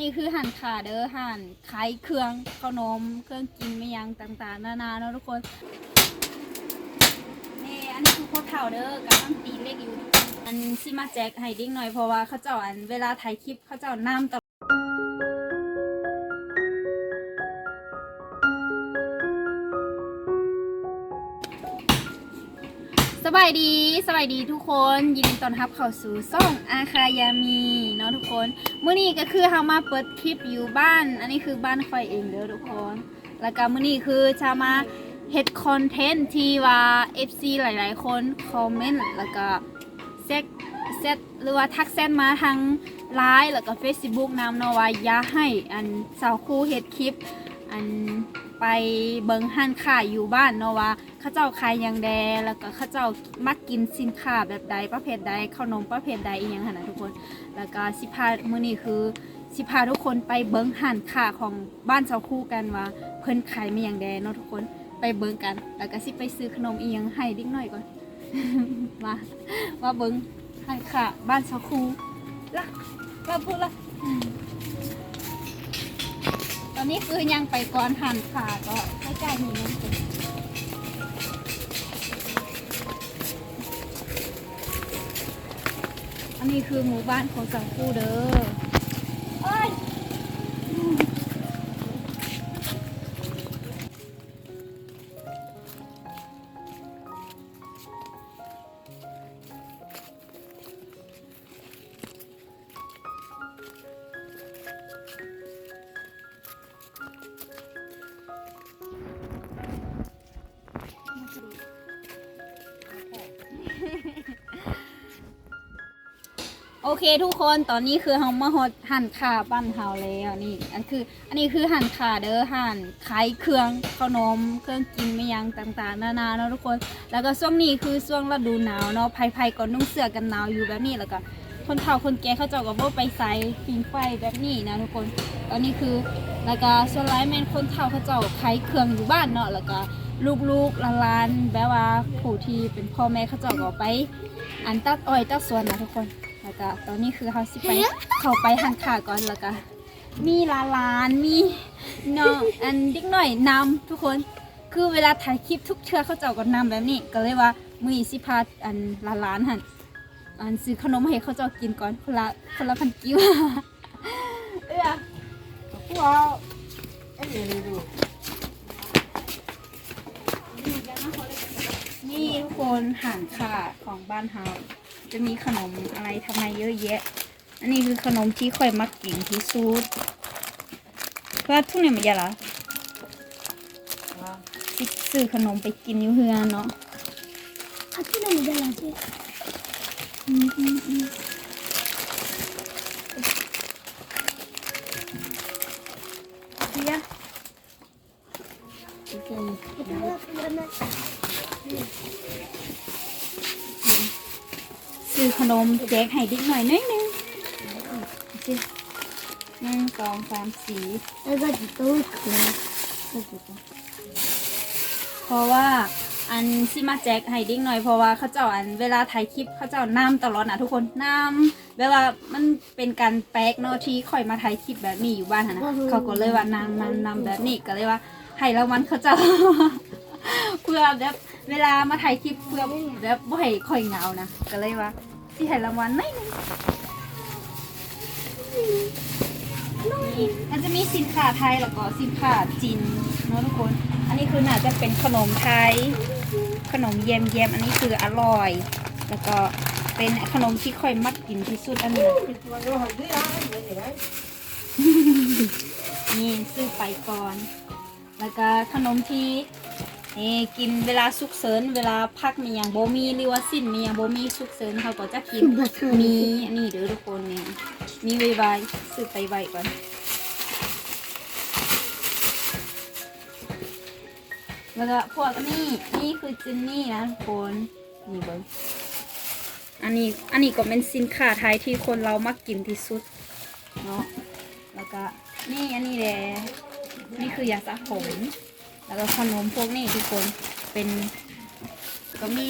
นี่คือหั่นขาเด้อหั่นขายเครื่องขนมเครื่องกินไม่ยังต่างๆ นานาเนาะทุกคนนี่อันนี้คือโคตรเท่าเด้อกำลังตีเลขอยู่ อันซิมาแจกให้ดิ้งหน่อยเพราะว่าเขาเจ้าอันเวลาถ่ายคลิปเขาเจ้าน้ำต บายดีสบายดีทุกคนยินดีต้อนรับเข้าสู่ซ่องอาคายามีเนาะทุกคนมื้อนี้ก็คือเฮามาเปิดคลิปอยู่บ้าน อันนี้คือบ้านคอยเองเด้อทุกคน แล้วก็มื้อนี้คือจะมาเฮ็ดคอนเทนต์ที่ว่า FC หลายๆ คนคอมเมนต์แล้วก็แซกแซดหรือว่าทักแซดมาทางไลน์แล้วก็ Facebook นำเนาะว่าอย่าให้อันสาวคู่เฮ็ดคลิปอัน ไปเบิงห้านค้าอยู่บ้านเนาะว่าเขาเจ้าขายยังแดแล้วก็เขาเจ้ามักกินสินค้าแบบใดประเภทใดขนมประเภทใดอีหยังหันนะทุกคน แล้วก็สิพามื้อนี้คือสิพาทุกคนไปเบิงห้านค้าของบ้านเสาคู่กันว่าเพิ่นขายมีหยังแดเนาะทุกคนไปเบิงกัน แล้วก็สิไปซื้อขนมอีหยังให้ดิกหน่อยก่อนมาว่าเบิงห้านค้าบ้านเสาคู่ละว่าพูดละ นี้คือยังไปก่อนหั่นขาก็ใกล้ๆนี่นั่นเองอันนี้คือหมู่บ้านของสังคูเด้อ เอ้ยโอเคทุกคนตอนนี้คือเฮามาฮอดหั่นขาบ้านเฮาแล้วนี่ อันคืออันนี้คือหั่นขาเด้อหั่นขายเครื่องขนมเครื่องกินไม่ยังต่างๆ นานาเนาะทุกคน แล้วก็ช่วงนี้คือช่วงฤดูหนาวเนาะภัยๆก็นุ่งเสื้อกันหนาวอยู่แบบนี้แล้วก็คนเฒ่าคนแก่เขาเจ้าก็บ่ไปใส่ผิงไฟแบบนี้นะทุกคนตอนนี้คือแล้วก็ส่วนหลายแมนคนเฒ่าเขาเจ้าขายเครื่องอยู่บ้านเนาะแล้วก็ลูกๆหลานๆแบบว่าผู้ที่เป็นพ่อแม่เขาเจ้าก็ไป อันตัดอ้อยตัดสวนนะทุกคน แล้วก็ตอนนี้คือเขาสิไปเข้าไปหันขาก่อนแล้วก็มีหลาหลานมีน้องอันเด็กหน่อยนำทุกคนคือเวลาถ่ายคลิปทุกเทื่อเขาเจ้าก็นำแบบนี้ ก็เลยว่ามือสิพาอันหลาหลานหันอันซื้อขนมให้เขาเจ้ากินก่อนคนละคนละพันกิ้วเอ้ยว้าวไอ้เนี่ยเลยดูนี่ทุกคนหันขาของบ้านเฮา จะมีขนมอะไรทำไมเยอะแยะ อันนี้คือขนมที่ค่อยมักกินที่สุดเพราะทุกเนี่ยมันยะละซื้อขนมไปกินอยู่เฮือนเนาะอาที่นั่นยะละเจ๊เนี่ยโือขนมแจกให้เด็กหน่อยน่อหนึงหนึ่งสองสามสี่แล้วก็จะตู้เพราะว่าอันที่มาแจกให้เด็กหน่อยเพราะว่าเขาเจ้าอันเวลาถ่ายคลิปเขาเจ้าน้ำตลอดนะทุกคนน้ำเวลามันเป็นการแป๊กเนาะที่คอยมาถ่ายคลิปแบบนี้อยู่บ้านนะเขาก็เลยว่าน้ำน้ำน้ำแบบนี้ก็เลยว่าให้รางวัลเขาเจ้า เพื่อแบบเวลามาถ่ายคลิปเพื่อแบบบ่ให้ข่อยเงานะก็เลยว่า ที่ให้รางวัลหน่อยหนึงมันจะมีสินค้าไทยแล้วก็สินค้าจีนเนาะทุกคน อันนี้คือน่าจะเป็นขนมไทย ขนมเยมเยมอันนี้คืออร่อย แล้วก็เป็นขนมที่ค่อยมักกินที่สุดอันนี้นี่ซื้อไปก่อน แล้วก็ขนมที่ เอ่อกินเวลาสุกเสริญเวลาพักมีอย่างโบมีหรือว่าสิ้นมีอย่างโบมีสุกเสริญเขาก็จะกินมีอันนี้เด้อทุกคนนี่มีไวไวซื้อไปไวก่อนแล้วก็พวกนี้นี่คือจินนี่นะทุกคนนี่เบิ้งอันนี้อันนี้ก็เป็นสินค้าไทยที่คนเรามักกินที่สุดเนาะแล้วก็นี่อันนี้แหละนี่คือยาสระผม แล้วก็ขนมพวกนี้ทุกคนเป็นก็มี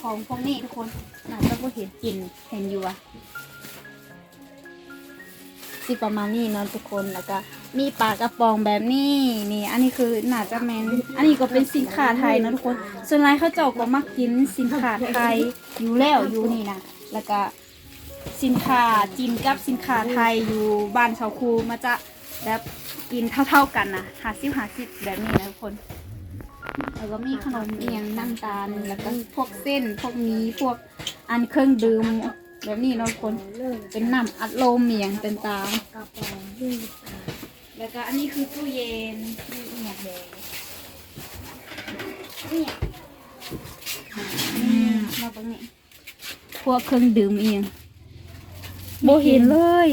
ของพวกนี้ทุกคนน่าจะบ่เห็นกินเห็นอยู่อะสิประมาณนี้เนาะทุกคนแล้วก็มีปลากระป๋องแบบนี้นี่ อันนี้คือน่าจะแมนอันนี้ก็เป็นสินค้าไทยนะทุกคน ส่วนไรเขาเจ้าก็มักกินสินค้าไทยอยู่แล้วอยู่นี่นะแล้วก็สินค้าจีนกับสินค้าไทยอยู่บ้านชาวคูมาจะ แบบกินเท่าๆกันนะหาซิบหาซิบแบบนี้นะทุกคน แล้วก็มีขนมเอียงน้ำตาล แล้วก็พวกเส้น พวกนี้พวกอันเครื่องดื่มแบบนี้เนาะทุกคน เป็นน้ำอัดลมเมียงเป็นตามแล้วก็อันนี้คือตู้เย็นนี่เอียงเลยเนี่ยอืมมาตรงนี้พวกเครื่องดื่มเอียงโบเห็นเลย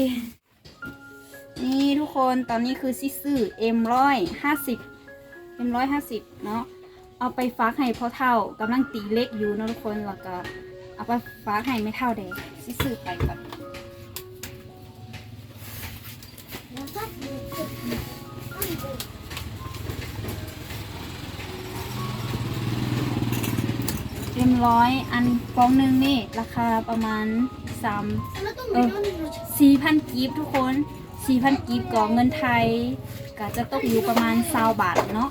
นี่ทุกคนตอนนี้คือซิซื้อเอ็มร้อยห้าสิบเอ็มร้อยห้าสิบเนาะเอาไปฟักให้พ่อเท่ากำลังตีเล็กอยู่นะทุกคนแล้วก็เอาไปฟักให้ไม่เท่าเด็กซิซื้อไปก่อนเอ็มร้อยอันฟองหนึ่งนี่ ราคาประมาณสามแล้วต้อสี่พันกีบทุกคน 4พันกีบก็เงินไทยก็จะตกอยู่ประมาณซาวบาทเนาะ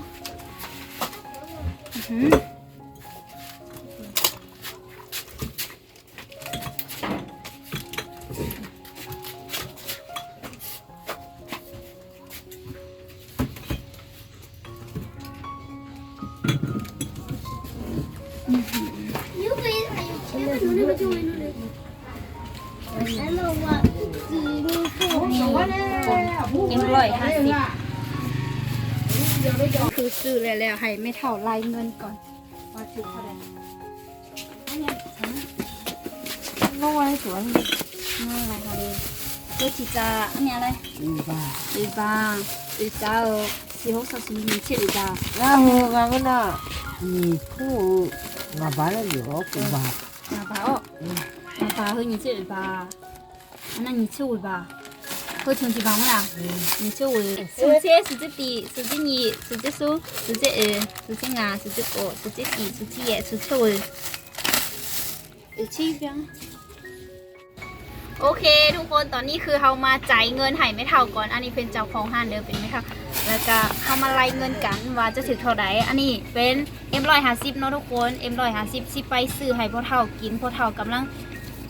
เอ็ร้อยห้าสิบคือซื้อแล้วแล้วให้ไม่เท่าไรเงินก่อนว่าถึงเท่าไหร่ร้อยสวยน่ารักเลยตัวจีจ้าอันนี้อะไรอีบ้าอีบ้าอีจ้าสี่หกสิบสี่เจ็ดอีบ้าแล้วเออกันก็น่ะมีผู้มาบ้านแล้วอยู่ก็กูบ้ามาบ้าอ๋อมาบ้าเฮ้ยนี่เจ็ดอีบ้าอันนั้นนี่เจ็ดอีบ้า 和穷鸡吧么啦？你吃鱼，数这数这底，数这二，数这数，数这二，数这牙，数这五，数这几，数这一，数这鱼。有吃一边。โอเค ทุกคนตอนนี้คือเรามาจ่ายเงินให้ไม่เท่าก่อน อันนี้เป็นเจ้าของห้านเดิมเป็นไม่เท่า แล้วก็เขามาไล่เงินกันว่าจะถึงเท่าไหร่อันนี้เป็นเอ็มร้อยห้าสิบเนาะทุกคนเอ็มร้อยห้าสิบสิไปซื้อให้พ่อเท่ากินพ่อเท่ากำลัง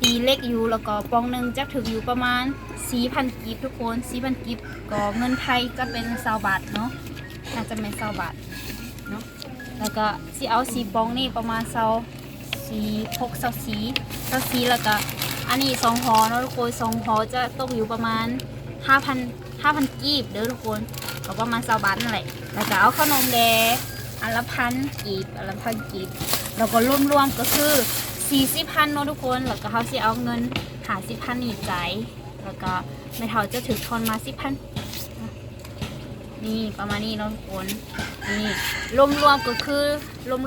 ตีเล็กอยู่แล้วก็ปองหนึ่งจะถึงอยู่ประมาณสี่พันกีบทุกคนสี่พันกีบก็เงินไทยจะเป็นซาวบาทเนาะน่าจะเป็นซาวบาทเนาะแล้วก็สีเอาสีปองนี่ประมาณเซาสีหกเซาสีเซาสีแล้วก็อันนี้สองหอเนาะทุกคนสองหอจะตกอยู่ประมาณห้าพันห้าพันกีบเด้อทุกคนก็ประมาณสาบาทนั่นแหละแล้วก็เอาขนมแดงอันละพันกีบอันละพันกีบแล้วก็รวมๆก็คือ สี่สิบพันเนาะทุกคน แล้วก็เขาสิเอาเงินหาสิบพันนี่ใจายแล้วก็ไม่เท่าจะถือทอนมาสิบพันนี่ประมาณนี้เนาะทุกคนนี่รวมๆก็คือ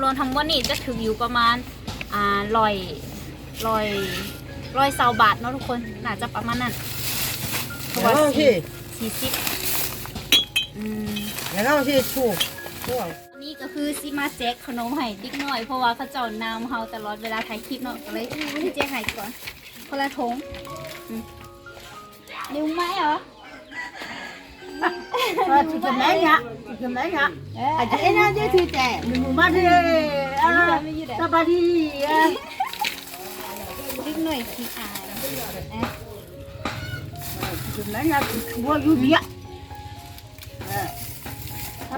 รวมๆทั้งหมดนี่จะถืออยู่ประมาณอ่าร้อยร้อยร้อยเซาบาทเนาะทุกคนน่าจะประมาณนั้นเพราะแล้วว่าที่สี่สิบอืมแล้วที่ชูช่วย นี่ก็คือซิมาแจกขนมให้ดิกหน่อย เพราะว่าเขาเจ้านำเฮาตลอดเวลาถ่ายคลิปเนาะก็เลยที่แจกให้ก่อนคนละทงอืมนิ้วไหมเหรอว่าที่จะไหนเนี่ยที่จะไหนเนี่ยอาจจะเอ็นอะไรที่แต่หนึ่งมาที่อ่าสบายดีอะดิกหน่อยขี้อายเอ๊ะที่จะไหนเนี่ยว่าอยู่เนี่ยสบายดีเราสบ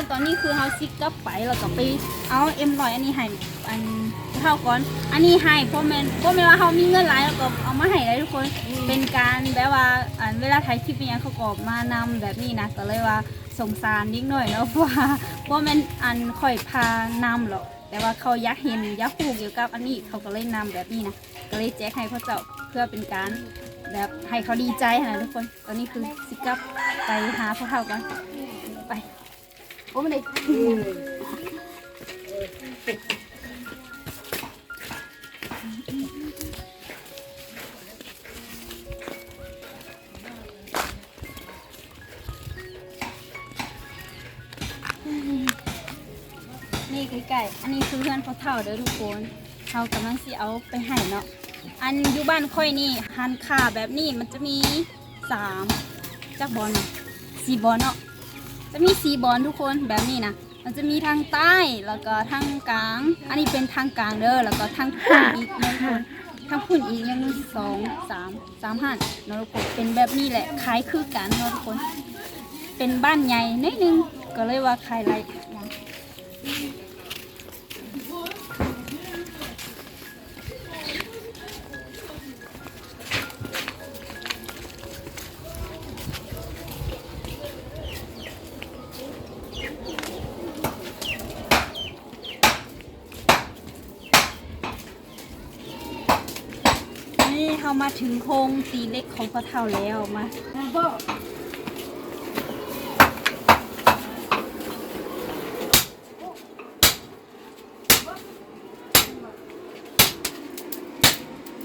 นตอนนี้คือเฮาซิกกลับไปแล้วก็ไปเอาเอ็มร้อยอันนี้ให้อันเท่าก่อน อันนี้ให้เพราะแมนเพราะแมนว่าเฮามีเงินหลายแล้วก็เอามาให้ได้ทุกคน เป็นการแบบว่าอันเวลาถ่ายคลิปเนี่ยงเขาก็มานำแบบนี้นะก็เลยว่าสงสารนิดหน่อยเนาะเพราะว่าเพราะแมนอันค่อยพานำหรอกแต่ว่าเขาอยากเห็นอยากพูเกี่ยวกับอันนี้เขาก็เลยนำแบบนี้นะก็เลยแจ้งให้พ่อเจ้าเพื่อเป็นการแบบให้เขาดีใจนะทุกคน ตอนนี้คือสิกลับไปหาพ่อเท่ากันไป ว่ามันได้นี่ไก่อันนี้คือเพื่อนเขาเท่าเด้อทุกคนเขากำลังสิเอาไปให้เนาะ อันอยู่บ้านค่อยนี่หันขาแบบนี้มันจะมีสามจักบอลสี่บอลเนาะ จะมีสีบอลทุกคนแบบนี้นะมันจะมีทางใต้แล้วก็ทางกลาง อันนี้เป็นทางกลางเด้อแล้วก็ทางพุ่นอีกนะทุกคนทางพุ่นอีกยังมีสองสามสามหันนาะทุกคนเป็นแบบนี้แหละคล้ายคือกันนาะทุกคน เป็นบ้านใหญ่นิดนึงก็เลยว่าคล้ายไร โครงตีเล็กของพ่อเท่าแล้วมา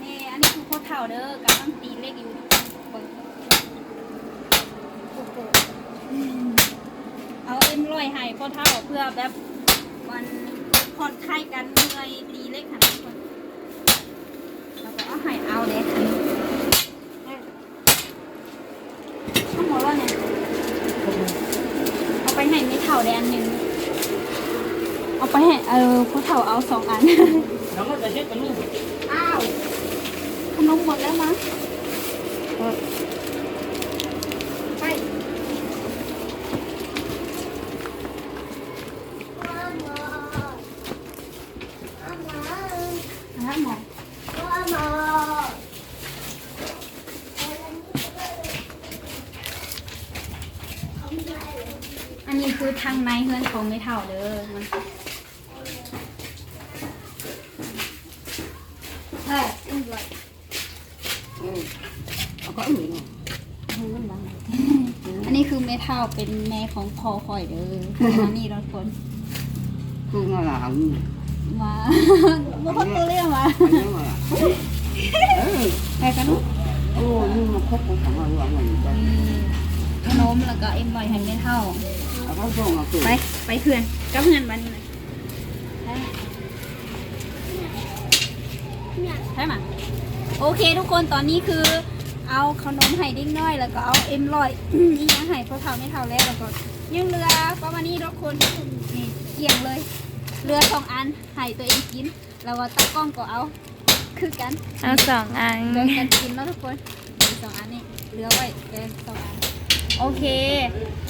นี่อันนี้คือพ่อเท่าเด้อกำลังตีเล็กอยู่เบิ่งโอ้โหอืมเอาเอ็มร้อยให้พ่อเท่าเพื่อแบบมันผ่อนคลายกันเมื่อยตีเล็กหันทุกคนแล้วก็เอาให้เอาเด็กทั้งหมดว่าเนี่ย เอาไปให้ไม่เท่าได้อันหนึ่งเอาไปให้เออผู้เฒ่าเอาสองอันอ้าวขนมหมดแล้วมั้งไปหาหมอ อันนี้คือทางในเฮือนของไม่เท่าเด้อมันใช่อุ้ยไหลอันนี้คือเมทัลเป็นแม่ของพอคอยเด้ออันนี้เราคนคือไงล่ะมาบ่พักตัวเรียกมาอันนี้มาเออไปกันลูกโอ้นี่มันครบของเราหวังเงินไปขนมแล้วก็เอ็มลอยให้เมทัล เอาเขาส่งเอาตัวไป ไปเพื่อนกับเพื่อนบ้านนี้เลยใช่ไหมโอเคทุกคนตอนนี้คือ เอาขนมให้ดิ้งน้อย แล้วก็เอาเอ็มลอยนี่ยังให้พวกเท่าไม่เท่าแล้วแล้วก็ยังเหลือประมาณนี้ทุกคนนี่เกี่ยงเลยเรือสองอันให้ตัวเองกิน แล้วก็ตากล้องก็เอา คือกันเอาสองอันแบ่งกันกินแล้วทุกคนมีสองอันนี่เหลือไว้แบ่งสองอัน โอเค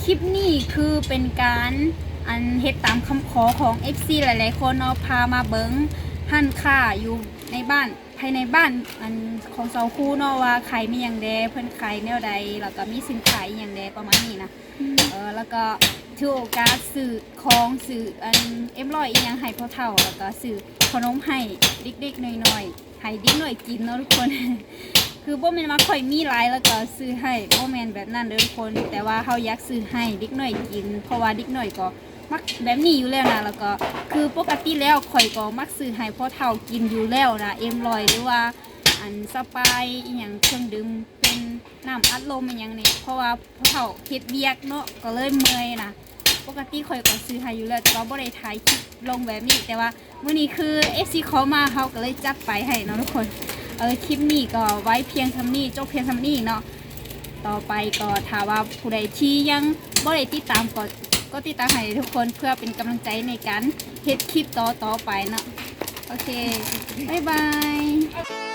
คลิปนี้คือเป็นการอันเฮ็ดตามคำขอของ FC หลายๆ คนเนาะพามาเบิงหั่นค่าอยู่ในบ้านภายในบ้านอันของเสาคู่เนาะว่าใครมีอย่างแดเพิ่อนขายแนวใดแล้วก็มีสินค้าอย่างแดประมาณนี้นะเออแล้วก็ถือโอกาสสื่อของสื่ออันเอ็มร้อยอียังให้พ่อเฒ่าแล้วก็สื่อขนมให้เด็กๆหน้อยๆให้เด็กน้อยกินเนาะทุกคน คือบ่แม่นว่าค่อยมีหลายแล้วก็ซื้อให้บ่แม่นแบบนั้นเด้อทุกคน แต่ว่าเฮาอยากซื้อให้เด็กน้อยกิน เพราะว่าเด็กน้อยก็มักแบบนี้อยู่แล้วนะแล้วก็คือปกติแล้วข่อยก็มักซื้อให้พ่อเฒ่ากินอยู่แล้วนะเอ็มร้อยหรือว่าอันสปายอีหยังเครื่องดื่มเป็นน้ำอัดลมอีหยังนี่เพราะว่าพ่อเฒ่าเฮ็ดเบียกเนาะก็เลยเมื่อยนะปกติข่อยก็ซื้อให้อยู่แล้วแต่ว่าบ่ได้ถ่ายคลิปลงแบบนี้ แต่ว่ามื้อนี้คือ FC ขอมาเฮาก็เลยจัดไปให้เนาะทุกคน เออคลิปนี้ก็ไว้เพียงทำนี้จบเพียงทำนี้เนาะต่อไปก็ถ้าว่าผู้ใดที่ยังบ่ได้ติดตามก็ก็ติดตามให้ทุกคนเพื่อเป็นกำลังใจในการเฮ็ดคลิปต่อต่อๆไปเนาะโอเค บ๊ายบาย